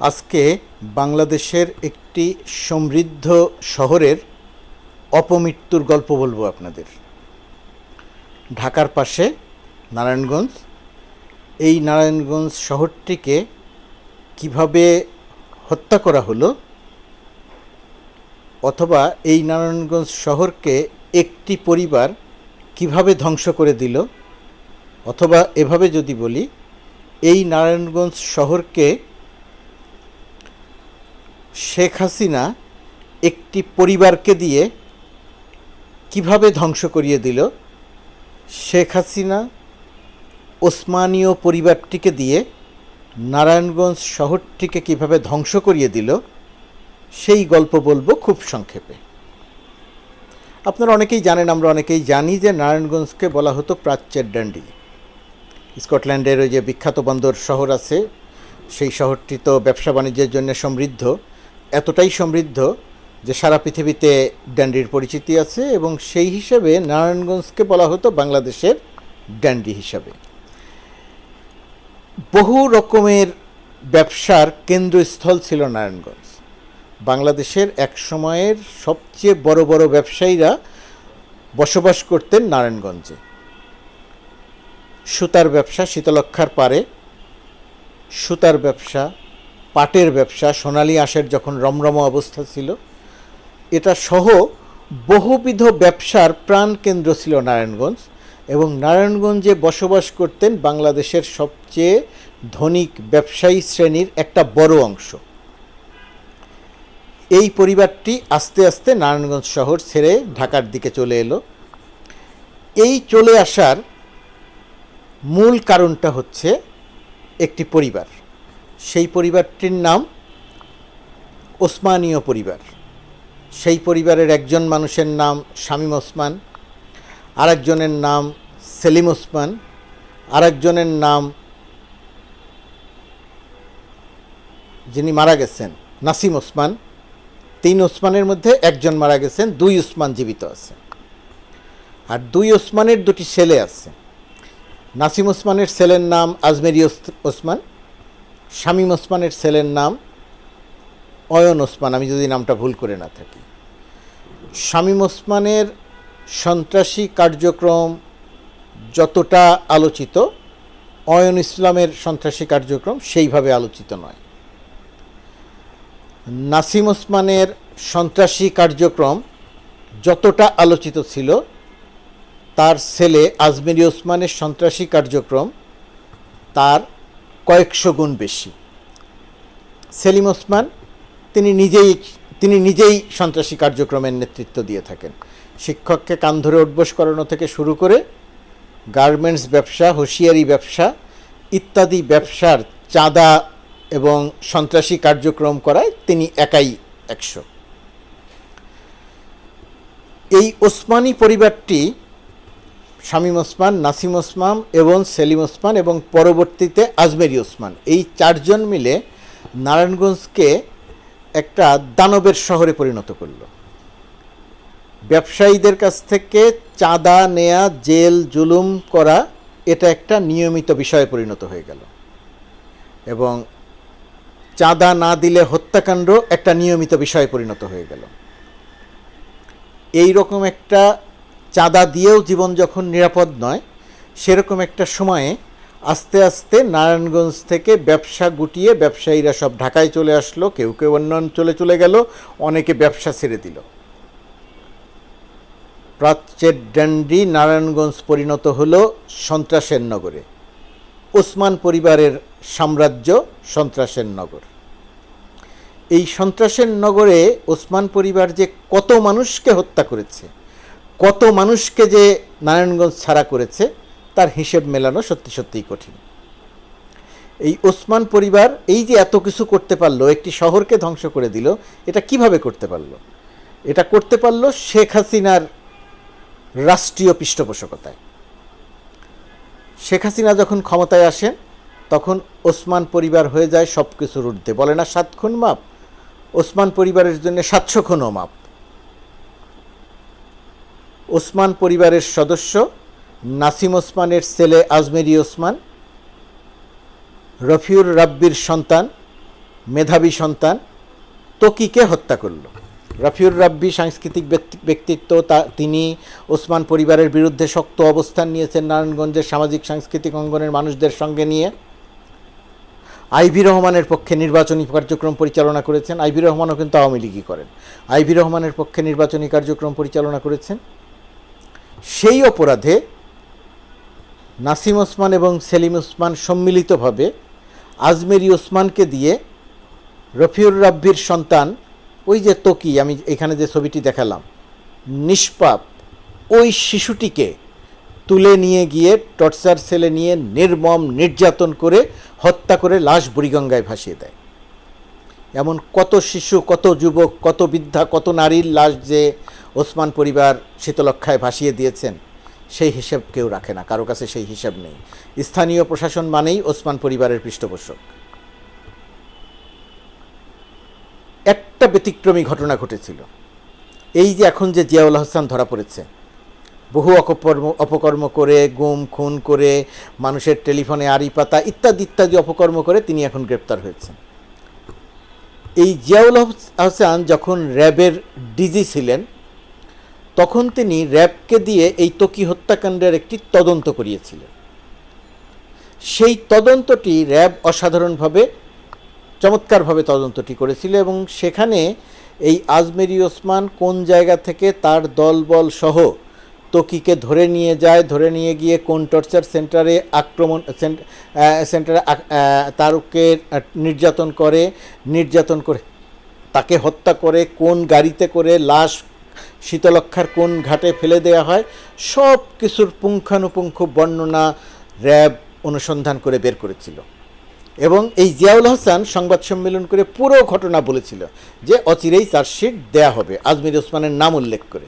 আজকে বাংলাদেশের একটি সমৃদ্ধ শহরের অপমৃত্যুর গল্প বলব আপনাদের। ঢাকার পাশে নারায়ণগঞ্জ। এই নারায়ণগঞ্জ শহরটিকে কীভাবে হত্যা করা হলো অথবা এই নারায়ণগঞ্জ শহরকে একটি পরিবার কীভাবে ধ্বংস করে দিল অথবা এভাবে যদি বলি, এই নারায়ণগঞ্জ শহরকে শেখ হাসিনা একটি পরিবারকে দিয়ে কীভাবে ধ্বংস করিয়ে দিল? শেখ হাসিনা ওসমানীয় পরিবারটিকে দিয়ে নারায়ণগঞ্জ শহরটিকে কীভাবে ধ্বংস করিয়ে দিল? সেই গল্প বলব খুব সংক্ষেপে। আপনারা অনেকেই জানেন, আমরা অনেকেই জানি যে নারায়ণগঞ্জকে বলা হতো প্রাচ্যের ডান্ডি। স্কটল্যান্ডের ওই যে বিখ্যাত বন্দর শহর আছে, সেই শহরটি তো ব্যবসা বাণিজ্যের জন্য সমৃদ্ধ। এতটাই সমৃদ্ধ যে সারা পৃথিবীতে ড্যান্ডির পরিচিতি আছে এবং সেই হিসেবে নারায়ণগঞ্জকে বলা হতো বাংলাদেশের ড্যান্ডি হিসাবে। বহু রকমের ব্যবসার কেন্দ্রস্থল ছিল নারায়ণগঞ্জ। বাংলাদেশের এক সময়ের সবচেয়ে বড় বড় ব্যবসায়ীরা বসবাস করতেন নারায়ণগঞ্জে। সুতার ব্যবসা শীতলক্ষার পারে সুতার ব্যবসা পাটের ব্যবসা, সোনালী আঁশের যখন রমরম অবস্থা ছিল, এটা সহ বহুবিধ ব্যবসার প্রাণকেন্দ্র ছিল নারায়ণগঞ্জ এবং নারায়ণগঞ্জে বসবাস করতেন বাংলাদেশের সবচেয়ে ধনিক ব্যবসায়ী শ্রেণির একটা বড় অংশ। এই পরিবারটি আস্তে আস্তে নারায়ণগঞ্জ শহর ছেড়ে ঢাকার দিকে চলে এলো। এই চলে আসার মূল কারণটা হচ্ছে একটি পরিবার। সেই পরিবারটির নাম ওসমানীয় পরিবার। সেই পরিবারের একজন মানুষের নাম শামীম ওসমান, আরেকজনের নাম সেলিম ওসমান, আরেকজনের নাম যিনি মারা গেছেন, নাসিম ওসমান। তিন ওসমানের মধ্যে একজন মারা গেছেন, দুই ওসমান জীবিত আছে। আর দুই ওসমানের দুটি ছেলে আছে। নাসিম ওসমানের ছেলের নাম আজমেরি ওস- ওসমান শামীম ওসমানের ছেলের নাম, অয়ন ওসমান, আমি যদি নামটা ভুল করে না থাকি। শামীম ওসমানের সন্ত্রাসী কার্যক্রম যতটা আলোচিত, অয়ন ইসলামের সন্ত্রাসী কার্যক্রম সেইভাবে আলোচিত নয়। নাসিম ওসমানের সন্ত্রাসী কার্যক্রম যতটা আলোচিত ছিল, তার ছেলে আজমেরি ওসমানের সন্ত্রাসী কার্যক্রম তার কয়েকশো গুণ বেশি। সেলিম ওসমান, তিনি নিজেই তিনি নিজেই সন্ত্রাসী কার্যক্রমের নেতৃত্ব দিয়ে থাকেন। শিক্ষককে কান ধরে উঠবোস করানো থেকে শুরু করে গার্মেন্টস ব্যবসা, হুঁশিয়ারি ব্যবসা ইত্যাদি ব্যবসার চাঁদা এবং সন্ত্রাসী কার্যক্রম করায় তিনি একাই একশো। এই ওসমানী পরিবারটি শামীম ওসমান, নাসিম ওসমান এবং সেলিম ওসমান এবং পরবর্তীতে আজমেরি ওসমান। এই চারজন মিলে নারায়ণগঞ্জকে একটা দানবের শহরে পরিণত করল। ব্যবসায়ীদের কাছ থেকে চাঁদা নেয়া, জেল, জুলুম করা এটা একটা নিয়মিত বিষয়ে পরিণত হয়ে গেল। এবং চাঁদা না দিলে হত্যাকাণ্ড একটা নিয়মিত বিষয়ে পরিণত হয়ে গেল। এই রকম একটা চাঁদা দিয়েও জীবন যখন নিরাপদ নয়, সেরকম একটা সময়ে আস্তে আস্তে নারায়ণগঞ্জ থেকে ব্যবসা গুটিয়ে ব্যবসায়ীরা সব ঢাকায় চলে আসলো, কেউ কেউ অন্য অঞ্চলে চলে গেল, অনেকে ব্যবসা ছেড়ে দিল। প্রাচ্যের ড্যান্ডি নারায়ণগঞ্জ পরিণত হল সন্ত্রাসের নগরে। ওসমান পরিবারের সাম্রাজ্য সন্ত্রাসের নগর। এই সন্ত্রাসের নগরে ওসমান পরিবার যে কত মানুষকে হত্যা করেছে কত মানুষকে যে নারায়ণগঞ্জ ছাড়া করেছে, তার হিসেব মেলানো সত্যি সত্যিই কঠিন। এই ওসমান পরিবার এই যে এত কিছু করতে পারল, একটি শহরকে ধ্বংস করে দিল, এটা কীভাবে করতে পারল? এটা করতে পারল শেখ হাসিনার রাষ্ট্রীয় পৃষ্ঠপোষকতায়। শেখ হাসিনা যখন ক্ষমতায় আসেন, তখন ওসমান পরিবার হয়ে যায় সব কিছুর ঊর্ধ্বে। বলে না, সাত খুন মাপ? ওসমান পরিবারের জন্য সাতশো খুনও মাপ। ওসমান পরিবারের সদস্য, নাসিম ওসমানের ছেলে আজমেরি ওসমান, রফিউর রাব্বির সন্তান, মেধাবী সন্তান, তকিকে হত্যা করল। রফিউর রাব্বি সাংস্কৃতিক ব্যক্তি- ব্যক্তিত্ব, তা তিনি ওসমান পরিবারের বিরুদ্ধে শক্ত অবস্থান নিয়েছেন নারায়ণগঞ্জের সামাজিক সাংস্কৃতিক অঙ্গনের মানুষদের সঙ্গে নিয়ে। আইভি রহমানের পক্ষে নির্বাচনী কার্যক্রম পরিচালনা করেছেন। আইভি রহমানও কিন্তু আওয়ামী লীগই করেন। আইভি রহমানের পক্ষে নির্বাচনী কার্যক্রম পরিচালনা করেছেন। সেই অপরাধে নাসিম ওসমান এবং সেলিম ওসমান সম্মিলিতভাবে আজমেরি ওসমানকে দিয়ে রফিউর রাব্বির সন্তান, ওই যে তকি, আমি এখানে যে ছবিটি দেখালাম, নিষ্পাপ ওই শিশুটিকে তুলে নিয়ে গিয়ে টর্চার সেলে নিয়ে নির্মম, নির্যাতন করে হত্যা করে লাশ বুড়িগঙ্গায় ভাসিয়ে দেয়। এমন কত শিশু, কত যুবক, কত বৃদ্ধা, কত নারীর লাশ যে ওসমান পরিবার শীতলক্ষায় ভাসিয়ে দিয়েছেন, সেই হিসেব কেউ রাখে না, কারও কাছে সেই হিসাব নেই। স্থানীয় প্রশাসন মানেই ওসমান পরিবারের পৃষ্ঠপোষক। একটা ব্যতিক্রমী ঘটনা ঘটেছিল। এই যে এখন যে জিয়াউল হাসান ধরা পড়েছে, বহু অপকর্ম অপকর্ম করে, গুম, খুন করে, মানুষের টেলিফোনে আড়ি পাতা ইত্যাদি ইত্যাদি অপকর্ম করে তিনি এখন গ্রেপ্তার হয়েছেন। এই জিয়াউল হাসান যখন র্যাবের ডিজি ছিলেন তখন তিনি র্যাবকে দিয়ে এই তকি হত্যাকাণ্ডের একটি তদন্ত করিয়েছিলেন। সেই তদন্তটি র্যাব অসাধারণভাবে, চমৎকারভাবে তদন্তটি করেছিল এবং সেখানে এই আজমেরি ওসমান কোন জায়গা থেকে তার দলবল সহ তকিকে ধরে নিয়ে যায়, ধরে নিয়ে গিয়ে কোন টর্চার সেন্টারে আক্রমণ, সেন্ট- সেন্টারে তারকে নির্যাতন করে নির্যাতন করে, তাকে হত্যা করে, কোন গাড়িতে করে লাশ শীতলক্ষার কোন ঘাটে ফেলে দেওয়া হয়, সব কিছুর পুঙ্খানুপুঙ্খ বর্ণনা র্যাব অনুসন্ধান করে বের করেছিল। এবং এই জিয়াউল হাসান সংবাদ সম্মেলন করে পুরো ঘটনা বলেছিল যে অচিরেই চার্জশিট দেয়া হবে, আজমির ওসমানের নাম উল্লেখ করে।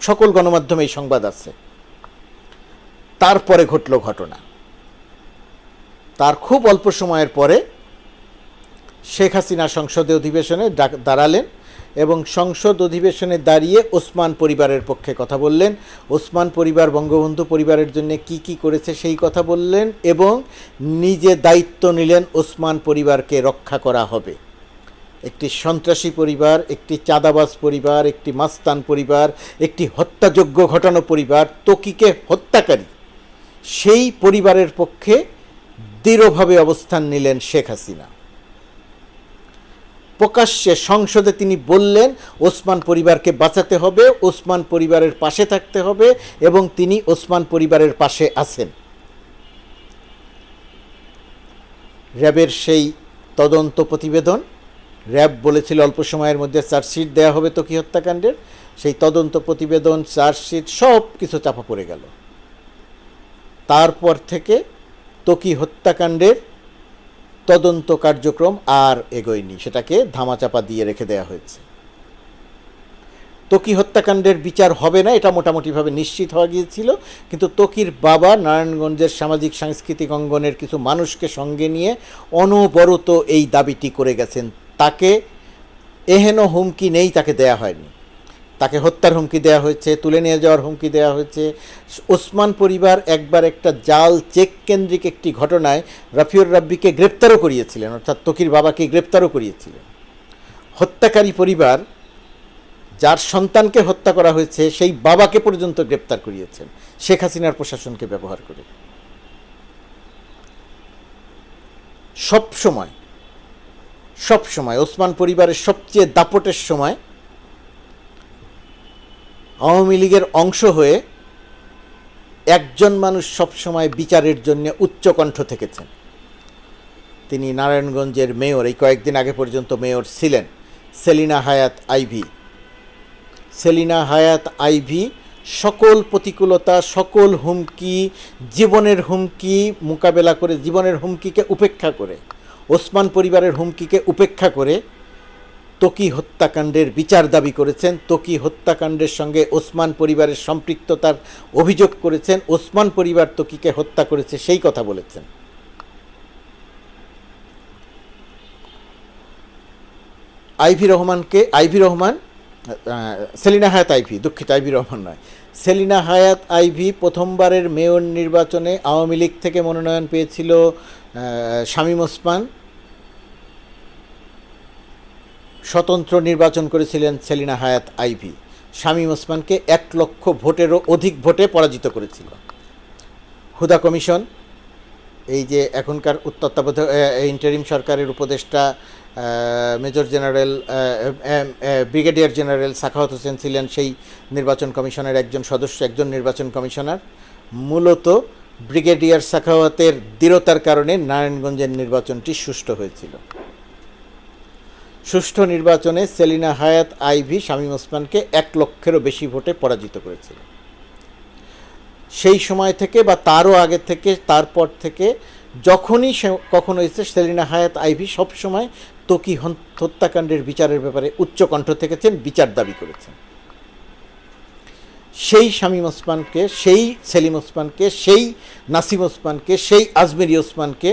সকল গণমাধ্যমে এই সংবাদ আছে। তারপরে ঘটল ঘটনা। তার খুব অল্প সময়ের পরে শেখ হাসিনা সংসদে অধিবেশনে দাঁড়ালেন। এবং সংসদ অধিবেশনে দাঁড়িয়ে ওসমান পরিবারের পক্ষে কথা বললেন। ওসমান পরিবার, বঙ্গবন্ধু পরিবারের জন্য কি কি করেছে সেই কথা বললেন এবং নিজে দায়িত্ব নিলেন ওসমান পরিবারকে রক্ষা করা হবে। একটি সন্ত্রাসী পরিবার, একটি চাঁদাবাজ পরিবার, একটি মাস্তান পরিবার, একটি হত্যাযোগ্য ঘটানো পরিবার, তকিকে হত্যাকারী, সেই পরিবারের পক্ষে দৃঢ়ভাবে অবস্থান নিলেন শেখ হাসিনা। প্রকাশ্যে সংসদে তিনি বললেন, ওসমান পরিবারকে বাঁচাতে হবে, ওসমান পরিবারের পাশে থাকতে হবে এবং তিনি ওসমান পরিবারের পাশে আছেন। র্যাবের সেই তদন্ত প্রতিবেদন, র্যাব বলেছিল অল্প সময়ের মধ্যে চার্জশিট দেওয়া হবে তো কি হত্যাকাণ্ডের, সেই তদন্ত প্রতিবেদন, চার্জশিট সব কিছু চাপা পড়ে গেল। তারপর থেকে তকি হত্যাকাণ্ডের তদন্ত কার্যক্রম আর এগোয়নি, সেটাকে ধামাচাপা দিয়ে রেখে দেওয়া হয়েছে। তকি হত্যাকাণ্ডের বিচার হবে না, এটা মোটামুটিভাবে নিশ্চিত হওয়া গিয়েছিল, কিন্তু তকির বাবা নারায়ণগঞ্জের সামাজিক সাংস্কৃতিক অঙ্গনের কিছু মানুষকে সঙ্গে নিয়ে অনবরত এই দাবিটি করে গেছেন। তাকে এহেন হুমকি নেই, তাকে দেয়া হয়নি। তাকে হত্যার হুমকি দেওয়া হয়েছে, তুলে নিয়ে যাওয়ার হুমকি দেওয়া হয়েছে। ওসমান পরিবার একবার একটা জাল চেক কেন্দ্রিক একটি ঘটনায় রাফিউর রাব্বিকে গ্রেপ্তারও করিয়েছিলেন, অর্থাৎ তকির বাবাকে গ্রেপ্তারও করিয়েছিলেন। হত্যাকারী পরিবার যার সন্তানকে হত্যা করা হয়েছে, সেই বাবাকে পর্যন্ত গ্রেপ্তার করিয়েছেন। শেখ হাসিনার প্রশাসনকে ব্যবহার করে। সব সময় সব সময় ওসমান পরিবারের সবচেয়ে দাপটের সময় আওয়ামী লীগের অংশ হয়ে একজন মানুষ সবসময় বিচারের জন্য উচ্চকণ্ঠ থেকেছেন। তিনি নারায়ণগঞ্জের মেয়র, এই কয়েকদিন আগে পর্যন্ত মেয়র ছিলেন, সেলিনা হায়াত আইভি। সেলিনা হায়াত আইভি সকল প্রতিকূলতা, সকল হুমকি, জীবনের হুমকি মোকাবেলা করে, জীবনের হুমকিকে উপেক্ষা করে, ওসমান পরিবারের হুমকিকে উপেক্ষা করে তকি হত্যাকাণ্ডের বিচার দাবি করেছেন। তকি হত্যাকাণ্ডের সঙ্গে ওসমান পরিবারের সম্পৃক্ততার অভিযোগ করেছেন। ওসমান পরিবার তকিকে হত্যা করেছে, সেই কথা বলেছেন। আইভি রহমানকে, আইভি রহমান সেলিনা হায়াত আইভি, দুঃখিত, আইভি রহমান নয়। সেলিনা হায়াত আইভি প্রথমবারের মেয়র নির্বাচনে আওয়ামী লীগ থেকে মনোনয়ন পেয়েছিল শামীম ওসমান। স্বতন্ত্র নির্বাচন করেছিলেন সেলিনা হায়াত আইভি। শামীম ওসমানকে এক লক্ষ ভোটেরও অধিক ভোটে পরাজিত করেছিল। হুদা কমিশন, এই যে এখনকার তত্ত্বাবধ ইন্টারিম সরকারের উপদেষ্টা major general brigadier general Sakhawat Hossain ছিলেন সেই নির্বাচন কমিশনের একজন সদস্য, একজন নির্বাচন কমিশনার। মূলত ব্রিগেডিয়ার সাখাওয়াতের দৃঢ়তার কারণে নারায়ণগঞ্জের নির্বাচনটি সুষ্ঠু হয়েছিল। সুষ্ঠু নির্বাচনে সেলিনা হায়াত আইভি শামীম ওসমানকে এক লক্ষেরও বেশি ভোটে পরাজিত করেছিল। সেই সময় থেকে বা তারও আগে থেকে, তারপর থেকে যখনই সে কখনো এসে সেলিনা হায়াত আইভি সবসময় তকি হত্যাকাণ্ডের বিচারের ব্যাপারে উচ্চকণ্ঠ থেকেছেন, বিচার দাবি করেছেন। সেই শামীম ওসমানকে, সেই সেলিম ওসমানকে, সেই নাসিম ওসমানকে, সেই আজমেরি ওসমানকে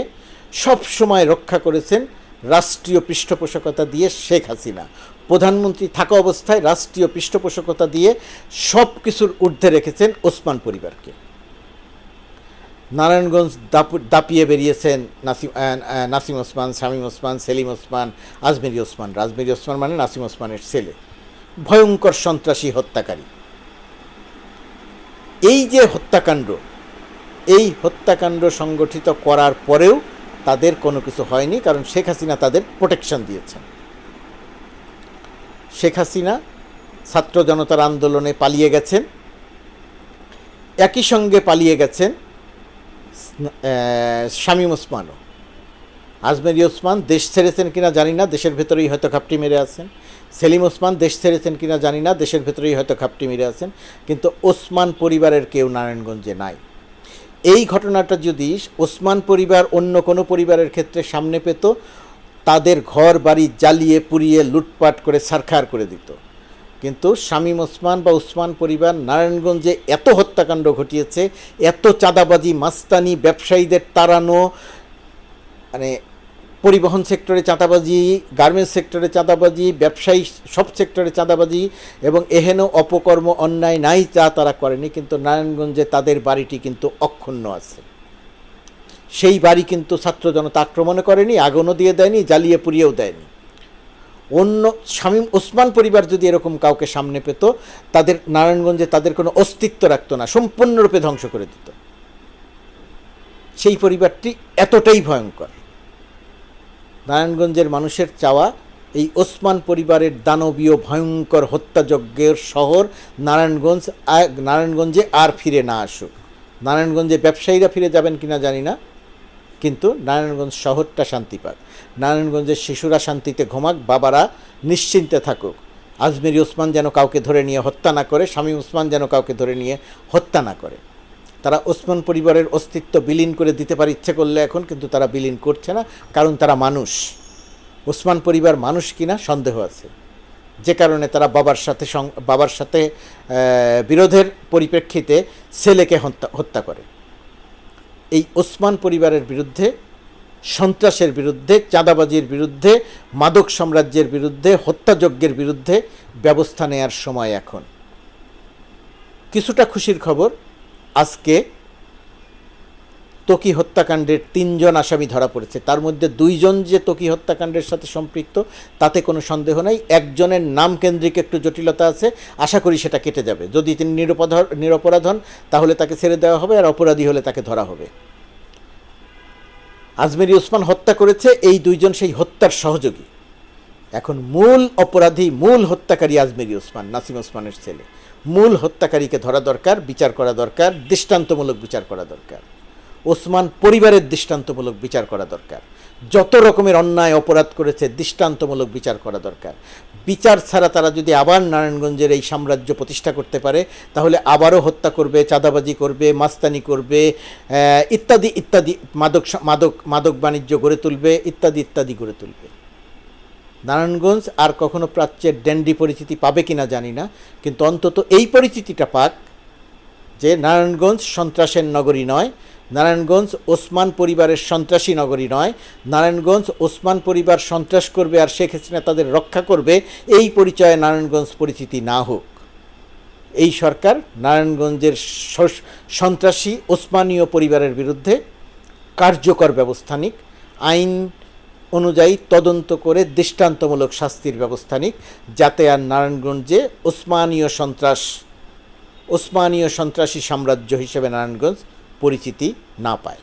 সব সময় রক্ষা করেছেন রাষ্ট্রীয় পৃষ্ঠপোষকতা দিয়ে শেখ হাসিনা। প্রধানমন্ত্রী থাকা অবস্থায় রাষ্ট্রীয় পৃষ্ঠপোষকতা দিয়ে সব কিছুর ঊর্ধ্বে রেখেছেন ওসমান পরিবারকে। নারায়ণগঞ্জ দাপিয়ে বেরিয়েছেন নাসিম নাসিম ওসমান, শামীম ওসমান, সেলিম ওসমান, আজমেরি ওসমান। আজমেরি ওসমান মানে নাসিম ওসমানের ছেলে। ভয়ঙ্কর সন্ত্রাসী হত্যাকারী। এই যে হত্যাকাণ্ড, এই হত্যাকাণ্ড সংগঠিত করার পরেও তাদের কোনো কিছু হয়নি, কারণ শেখ হাসিনা তাদের প্রোটেকশন দিয়েছেন। শেখ হাসিনা ছাত্র জনতার আন্দোলনে পালিয়ে গেছেন। একই সঙ্গে পালিয়ে গেছেন শামীম ওসমানও। আজমেরি ওসমান দেশ ছেড়েছেন কিনা জানি না, দেশের ভেতরেই হয়তো খাপটি মেরে আছেন। সেলিম ওসমান দেশ ছেড়েছেন কিনা জানি না, দেশের ভেতরেই হয়তো খাপটি মেরে আছেন। কিন্তু ওসমান পরিবারের কেউ নারায়ণগঞ্জে নাই। এই ঘটনাটা যদি ওসমান পরিবার অন্য কোনো পরিবারের ক্ষেত্রে সামনে পেত, তাদের ঘর বাড়ি জ্বালিয়ে পুড়িয়ে লুটপাট করে সারখার করে দিত। কিন্তু শামীম ওসমান বা ওসমান পরিবার নারায়ণগঞ্জে এত হত্যাকাণ্ড ঘটিয়েছে, এত চাঁদাবাজি, মাস্তানি, ব্যবসায়ীদের তাড়ানো মানে পরিবহন সেক্টরে চাঁদাবাজি গার্মেন্টস সেক্টরে চাঁদাবাজি, ব্যবসায়ী সব সেক্টরে চাঁদাবাজি এবং এহেন অপকর্ম, অন্যায় নাই যা তারা করেনি, কিন্তু নারায়ণগঞ্জে তাদের বাড়িটি কিন্তু অক্ষুণ্ণ আছে। সেই বাড়ি কিন্তু ছাত্র জনতা আক্রমণও করেনি, আগুনও দিয়ে দেয়নি, জ্বালিয়ে পুড়িয়েও দেয়নি। অন্য শামীম ওসমান পরিবার যদি এরকম কাউকে সামনে পেত, তাদের নারায়ণগঞ্জে তাদের কোনো অস্তিত্ব রাখতো না, সম্পূর্ণরূপে ধ্বংস করে দিত। সেই পরিবারটি এতটাই ভয়ঙ্কর। নারায়ণগঞ্জের মানুষের চাওয়া, এই ওসমান পরিবারের দানবীয় ভয়ঙ্কর হত্যাযজ্ঞের শহর নারায়ণগঞ্জ নারায়ণগঞ্জে আর ফিরে না আসুক। নারায়ণগঞ্জে ব্যবসায়ীরা ফিরে যাবেন কিনা জানি না, কিন্তু নারায়ণগঞ্জ শহরটা শান্তি পাক। নারায়ণগঞ্জের শিশুরা শান্তিতে ঘুমাক, বাবারা নিশ্চিন্তে থাকুক। আজমেরি ওসমান যেন কাউকে ধরে নিয়ে হত্যা না করে, স্বামী ওসমান যেন কাউকে ধরে নিয়ে হত্যা না করে। তারা ওসমান পরিবারের অস্তিত্ব বিলীন করে দিতে পারে ইচ্ছে করলে এখন, কিন্তু তারা বিলীন করছে না, কারণ তারা মানুষ। ওসমান পরিবার মানুষ কিনা সন্দেহ আছে। যে কারণে তারা বাবার সাথে বাবার সাথে বিরোধের পরিপ্রেক্ষিতে ছেলেকে হত্যা হত্যা করে। এই ওসমান পরিবারের বিরুদ্ধে, সন্ত্রাসের বিরুদ্ধে, চাঁদাবাজির বিরুদ্ধে, মাদক সাম্রাজ্যের বিরুদ্ধে, হত্যাযজ্ঞের বিরুদ্ধে ব্যবস্থা নেয়ার সময় এখন। কিছুটা খুশির খবর আজকে তকি হত্যাকাণ্ডের তিনজন আসামি ধরা পড়েছে। তার মধ্যে দুইজন যে তকি হত্যাকাণ্ডের সাথে সম্পৃক্ত, তাতে কোনো সন্দেহ নাই। একজনের নাম কেন্দ্রিক একটু জটিলতা আছে। আশা করি সেটা কেটে যাবে। যদি তিনি নিরপরাধ নিরপরাধ হন তাহলে তাকে ছেড়ে দেওয়া হবে, আর অপরাধী হলে তাকে ধরা হবে। আজমেরি ওসমান হত্যা করেছে, এই দুইজন সেই হত্যার সহযোগী। এখন মূল অপরাধী, মূল হত্যাকারী আজমেরি ওসমান, নাসিম ওসমানের ছেলে। মূল হত্যাকারীকে ধরা দরকার, বিচার করা দরকার, দৃষ্টান্তমূলক বিচার করা দরকার। ওসমান পরিবারের দৃষ্টান্তমূলক বিচার করা দরকার। যত রকমের অন্যায়, অপরাধ করেছে, দৃষ্টান্তমূলক বিচার করা দরকার। বিচার ছাড়া তারা যদি আবার নারায়ণগঞ্জের এই সাম্রাজ্য প্রতিষ্ঠা করতে পারে, তাহলে আবারও হত্যা করবে, চাঁদাবাজি করবে, মাস্তানি করবে ইত্যাদি ইত্যাদি মাদক মাদক মাদক বাণিজ্য গড়ে তুলবে, ইত্যাদি ইত্যাদি গড়ে তুলবে। নারায়ণগঞ্জ আর কখনো প্রাচ্যের ড্যান্ডি পরিচিতি পাবে কিনা জানি না, কিন্তু অন্তত এই পরিচিতিটা পাক যে নারায়ণগঞ্জ সন্ত্রাসের নগরী নয়, নারায়ণগঞ্জ ওসমান পরিবারের সন্ত্রাসী নগরী নয়, নারায়ণগঞ্জ ওসমান পরিবার সন্ত্রাস করবে আর শেখ হাসিনা তাদের রক্ষা করবে, এই পরিচয়ে নারায়ণগঞ্জ পরিচিতি না হোক। এই সরকার নারায়ণগঞ্জের সন্ত্রাসী ওসমানীয় পরিবারের বিরুদ্ধে কার্যকর ব্যবস্থা নিক, আইন অনুযায়ী তদন্ত করে দৃষ্টান্তমূলক শাস্তির ব্যবস্থা নিক। যাতে আর নারায়ণগঞ্জে ওসমানীয় সন্ত্রাস, ওসমানীয় সন্ত্রাসী সাম্রাজ্য হিসেবে নারায়ণগঞ্জ পরিচিতি না পায়।